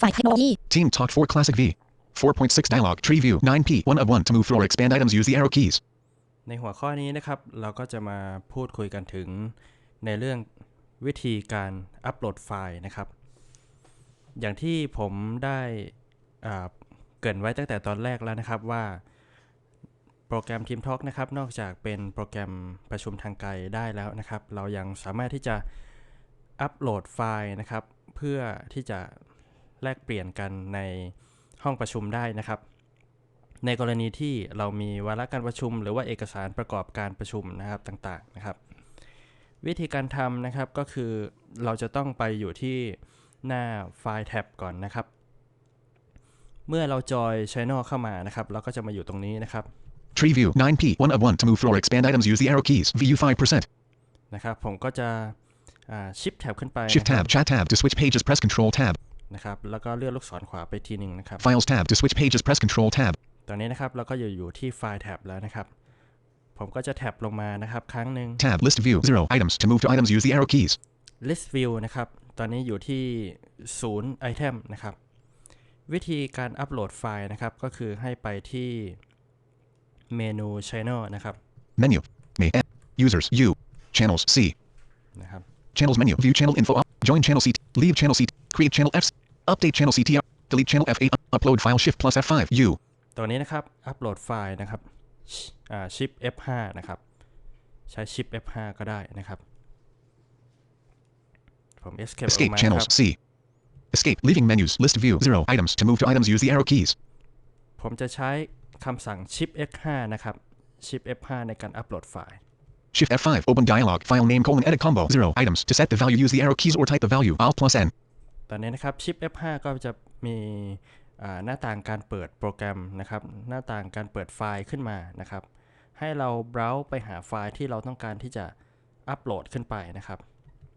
ฝ่ายเทคโนโลยี Team Talk 4 Classic V. 4.6 Dialogue. Tree View. 9P. 1 of 1. To move through or expand items, use the arrow keys. ในหัวข้อนี้นะครับ เราก็จะมาพูดคุยกันถึงในเรื่องวิธีการอัปโหลดไฟล์นะครับ อย่างที่ผมได้อ่าเกรินไว้ตั้งแต่ตอนแรกแล้วนะครับว่าโปรแกรม Team Talk นะครับ นอกจากเป็นโปรแกรมประชุมทางไกลได้แล้วนะครับ เรายังสามารถที่จะอัปโหลดไฟล์นะครับ เพื่อที่จะ แลกเปลี่ยนกันในห้องประชุมได้นะครับ ในกรณีที่เรามีวาระการประชุม หรือว่าเอกสารประกอบการประชุมนะครับต่างๆนะครับ วิธีการทำนะครับก็คือเราจะต้องไปอยู่ที่หน้าไฟล์แท็บก่อนนะครับ เมื่อเราจอย Channel เข้ามานะครับ เราก็จะมาอยู่ตรงนี้นะครับ Tree View. 9P. 1 of 1. To move through or expand items, use the arrow keys. VU 5%. นะครับผมก็จะชิปแท็บขึ้นไป Shift นะครับ tab. Chat tab. To switch pages, press Control tab. นะครับแล้วก็เลื่อนลูกศรขวาไปทีหนึ่งนะครับ Files tab. To switch pages, press Control tab. ตอนนี้นะครับเราก็อยู่อยู่ที่ไฟล์แท็บแล้วนะครับ ผมก็จะแท็บลงมานะครับครั้งหนึ่ง Tab. List view. 0 items. To move to items, use the arrow keys. list view นะครับ ตอนนี้อยู่ที่ศูนย์ไอเทมนะครับ วิธีการอัปโหลดไฟล์นะครับ ก็คือให้ไปที่เมนู channel นะครับ Menu. Me. N. Users. U. Channels. C. นะครับ Channels menu. View channel info. Up. Join channel C. Leave channel C. Create channel F. Update channel CTR. Delete channel F8. Upload file shift plus F5. U. ตัวนี้นะครับ อัปโหลดไฟล์นะครับอ่า shift F5 นะครับ ใช้ shift F5 ก็ได้นะครับ ผม escape ออก Escape มาค channels รับ C. Escape. Leaving menus. List view. 0 items. To move to items, use the arrow keys. ผมจะใช้คำสั่ง shift F5 นะครับ shift F5 ในการอัปโหลดไฟล์ Shift F5. Open dialog. File name colon edit combo. 0 items. To set the value, use the arrow keys or type the value. Alt plus N. ตอนนี้นะครับ Shift F5 ก็จะมีอ่าหน้าต่างการเปิดโปรแกรมนะครับ หน้าต่างการเปิดไฟล์ขึ้นมานะครับ ให้เราเบราว์ไปหาไฟล์ที่เราต้องการที่จะอัปโหลดขึ้นไปนะครับ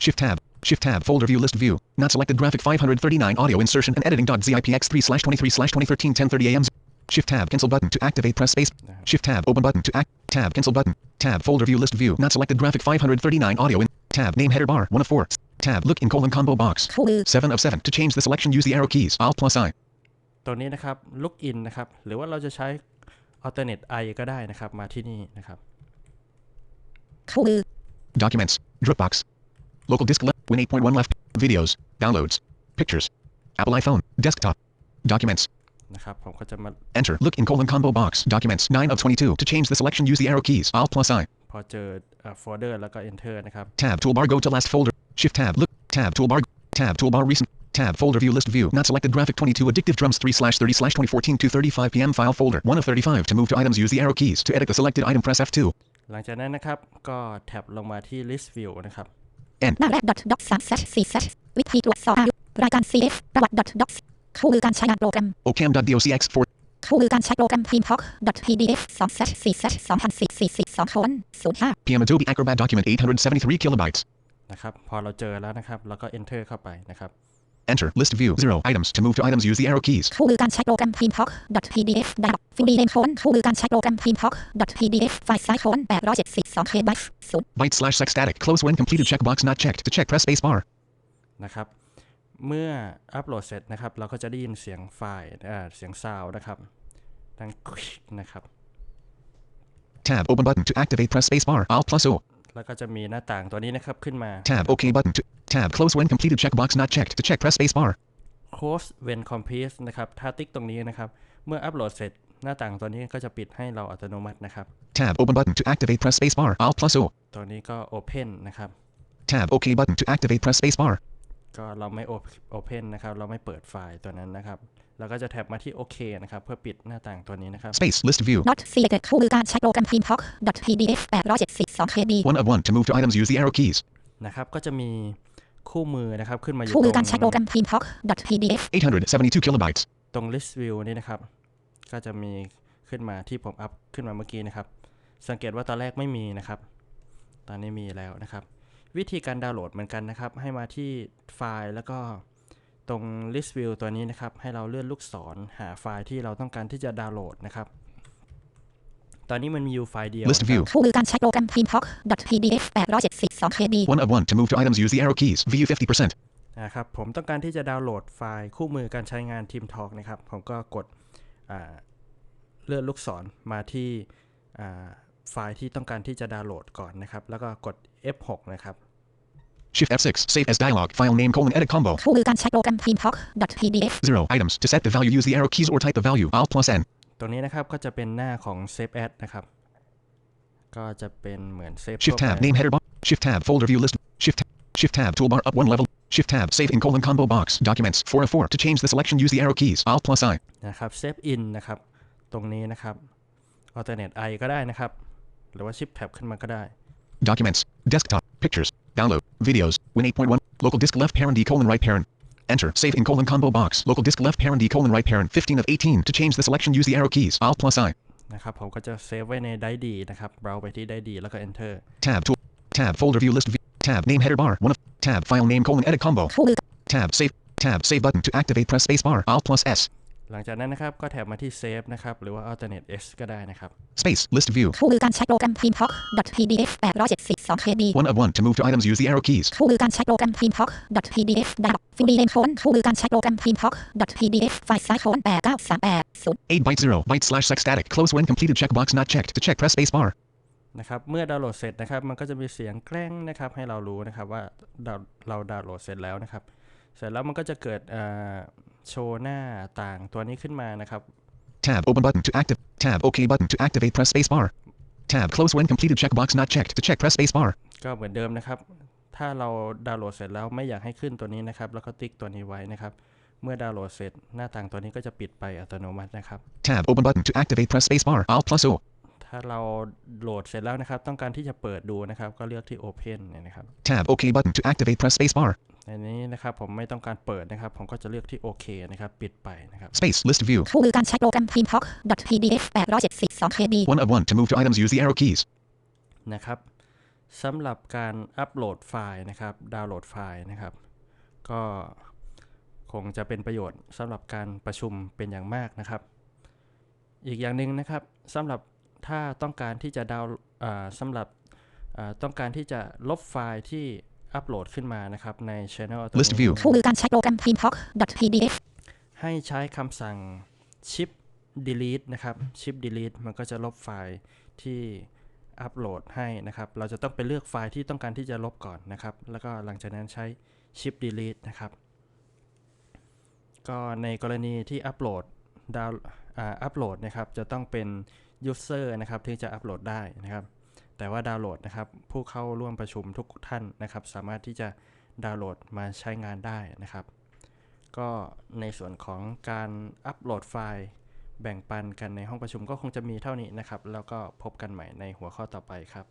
Shift tab. Shift tab. Folder view list view. Not selected graphic 539 audio insertion and editing. ZIPX3 slash 23 slash 2013 1030 AM. Shift tab. Cancel button to activate. Press space. Shift tab. Open button to act. Tab. Cancel button. Tab. Folder view list view. Not selected graphic 539 audio in. Tab. Name header bar. 1 of 4. Tab. Look in colon combo box. คู่มือ 7 of 7. To change the selection, use the arrow keys. Alt plus I. ตัวนี้นะครับ Login นะครับ หรือว่าเราจะใช้ Alternate I ก็ได้นะครับ มาที่นี่นะครับ คู่มือ Documents. Dropbox. Local disk left. Win 8.1 left. Videos. Downloads. Pictures. Apple iPhone. Desktop. Documents. นะครับ ผมก็จะมา Enter. Look in colon combo box. Documents. 9 of 22. To change the selection, use the arrow keys. Alt plus I. พอเจอโฟลเดอร์แล้วก็ Enter นะครับ Tab. Toolbar. Go to last folder. Shift tab. Look. Tab. Toolbar. Tab. Toolbar. Recent. Tab. Folder view list view. Not selected graphic 22. Addictive drums 3 slash 30 slash 2014 to 35 p.m. File folder. 1 of 35. To move to items, use the arrow keys. To edit the selected item, press F2. หลังจากนั้นนะครับ ก็แท็บลงมาที่ List View นะครับ N. หน้าแรก dot doc 3 set 4 set วิธีตรวจสอบอายุรายการ CF ประวัติ dot docs คู่มือการใช้งานโปรแกรม Ocam.docx 4. คู่มือการใช้โปรแกรม Team Talk dot PDF 2 set 4 set 2044 2คน05 PM Adobe Acrobat document 873 kilobytes. นะครับพอเราเจอแล้วนะครับแล้วก็ Enter เข้าไปนะครับ Enter. List view. 0 items. To move to items, use the arrow keys. คู่มือการใช้โปรแกรม Team Talk dot PDF ได้ฟิลดีเลนโคนคู่มือการใช้โปรแกรม Team Talk dot PDF ไฟล์ไซส์โคน872 KB 0 Byte slash sex static. Close when completed. Checkbox not checked. To check, press space bar. นะครับ เมื่ออัปโหลดเสร็จนะครับ เราก็จะได้ยินเสียงไฟล์อ่าเสียงซาวด์นะครับดังคลิกนะครับ Tab. Open button. To activate, press space bar. Alt plus O. แล้วก็จะมีหน้าต่างตัวนี้นะครับขึ้นมา Tab. OK button. To tab. Close when completed. Checkbox not checked. To check, press space bar. close when complete นะครับถ้าติ๊กตรงนี้นะครับ เมื่ออัปโหลดเสร็จหน้าต่างตัวนี้ก็จะปิดให้เราอัตโนมัตินะครับ Tab. Open button. To activate, press space bar. Alt plus O. ตัวนี้ก็ open นะครับ Tab. OK button. To activate, press space bar. ก็เราไม่ op- open นะครับ เราไม่เปิดไฟล์ตัวนั้นนะครับ เราก็จะแท็บมาที่โอเคนะครับ เพื่อปิดหน้าต่างตัวนี้นะครับ Space. List view. not selected คู่มือการใช้โปรแกรม Team Talk dot PDF 872 KB 1 of 1. To move to items, use the arrow keys. นะครับ ก็จะมีคู่มือนะครับ ขึ้นมาอยู่คู่ตมืรอการใช้โปรแกรม Team Talk dot PDF 872 kilobytes. ตรง list view นี่นะครับ ก็จะมีขึ้นมาที่ผมอัพขึ้นมาเมื่อกี้นะครับ สังเกตว่าตอนแรกไม่มีนะครับ ตอนนี้มีแล้วนะครับ วิธีการดาวน์โหลดเหมือนกันนะครับ ให้มาที่ไฟล์แล้วก็ตรง list view ตัวนี้นะครับ ให้เราเลื่อนลูกศรหาไฟล์ที่เราต้องการที่จะดาวน์โหลดนะครับ ตอนนี้มันมีอยู่ไฟล์เดียว List นะค view. รับคู่มือการใช้โปรแกรม Team Talk dot PDF 872 KB 1 of 1. To move to items, use the arrow keys. VU 50%. นะครับผมต้องการที่จะดาวน์โหลดไฟล์คู่มือการใช้งาน Team Talk นะครับ ผมก็กดอ่าเลื่อนลูกศรมาที่อ่า ไฟล์ที่ต้องการที่จะดาวน์โหลดก่อนนะครับ แล้วก็กด F6 นะครับ Shift F6. Save as dialog. File name colon edit combo. คู่มือการใช้โปรแกรม Team Talk .pdf Zero items. To set the value, use the arrow keys or type the value. Alt plus N. ตรงนี้นะครับก็จะเป็นหน้าของ Save As นะครับ ก็จะเป็นเหมือน Save Shift ทั่ว tab. ไป Name header box. Shift tab. Folder view list. Shift tab. Shift tab. Toolbar up one level. Shift tab. Save in colon combo box. Documents. 4 of 4. To change the selection, use the arrow keys. Alt plus I. นะครับ Save In นะครับ ตรงนี้นะครับ Alternate I ก็ได้นะครับ หรือว่า Shift Tab ขึ้นมาก็ได้ Documents. Desktop. Pictures. Download. Videos. Win 8.1. Local disk left parent D colon right parent. Enter. Save in colon combo box. Local disk left parent D colon right parent. 15 of 18. To change the selection, use the arrow keys. Alt plus I. นะครับผมก็จะเซฟไว้ในไดดีนะครับเราไปที่ไดดีแล้วก็ Enter Tab. Tool. Tab. Folder view list. View. Tab. Name header bar. 1 of. Tab. File name colon edit combo. คู่มือ Tab. Save. Tab. Save button. To activate, press space bar. Alt plus S. หลังจากนั้นนะครับ ก็แถบมาที่ Save นะครับ หรือว่า Alternate S ก็ได้นะครับ Space. List view. คู่มือการใช้โปรแกรม Team Talk .pdf 872 KB 1 of 1. To move to items, use the arrow keys. คู่มือการใช้โปรแกรม Team Talk .pdf ดาวฟิงดีเลนโคนคู่มือการใช้โปรแกรม Team Talk .pdf ไฟล์ซ้ายโคน8938 8 byte 0 byte slash sex static. Close when completed. Checkbox not checked. To check, press space bar. นะครับ เมื่อดาวน์โหลดเสร็จนะครับ มันก็จะมีเสียงแกล้งนะครับ ให้เรารู้นะครับว่าดาวเราดาวน์โหลดเสร็จแล้วนะครับ เสร็จแล้วมันก็จะเกิดอ่าโชว์หน้าต่างตัวนี้ขึ้นมานะครับ Tab. Open button to active. Tab. OK button to activate. Press space bar. Tab. Close when completed. Checkbox not checked. To check, press space bar. ก็เหมือนเดิมนะครับ ถ้าเราดาวน์โหลดเสร็จแล้วไม่อยากให้ขึ้นตัวนี้นะครับ แล้วก็ติ๊กตัวนี้ไว้นะครับเมื่อดาวน์โหลดเสร็จ หน้าต่างตัวนี้ก็จะปิดไปอัตโนมัตินะครับ Tab. Open button to activate. Press space bar. Alt plus O. ถ้าเราโหลดเสร็จแล้วนะครับ ต้องการที่จะเปิดดูนะครับ ก็เลือกที่ Open เนี่ยนะครับ Tab. OK button to activate. Press space bar. ในนี้นะครับผมไม่ต้องการเปิดนะครับ ผมก็จะเลือกที่โอเคนะครับ ปิดไปนะครับ Space. List view. คู่มือการใช้โปรแกรม Team Talk .pdf 872 KB 1 of 1. To move to items, use the arrow keys. นะครับสำหรับการอัปโหลดไฟล์นะครับ ดาวน์โหลดไฟล์นะครับ ก็คงจะเป็นประโยชน์สำหรับการประชุมเป็นอย่างมากนะครับ อีกอย่างหนึ่งนะครับสำหรับถ้าต้องการที่จะดาวน์อ่าสำหรับอ่าต้องการที่จะลบไฟล์ที่ อัปโหลดขึ้นมานะครับใน Channel ตัว List นี้ view คู่มือการใช้โปรแกรม Team Talk .pdf ให้ใช้คำสั่ง chip delete นะครับ chip delete มันก็จะลบไฟล์ที่อัปโหลดให้นะครับ เราจะต้องไปเลือกไฟล์ที่ต้องการที่จะลบก่อนนะครับ แล้วก็หลังจากนั้นใช้ chip delete นะครับ ก็ในกรณีที่อัปโหลดดาวอ่าอัปโหลดนะครับ จะต้องเป็น user นะครับที่จะอัปโหลดได้นะครับ แต่ว่าดาวน์โหลดนะครับ ผู้เข้าร่วมประชุมทุกท่านนะครับ สามารถที่จะดาวน์โหลดมาใช้งานได้นะครับ ก็ในส่วนของการอัปโหลดไฟล์แบ่งปันกันในห้องประชุมก็คงจะมีเท่านี้นะครับ แล้วก็พบกันใหม่ในหัวข้อต่อไปครับ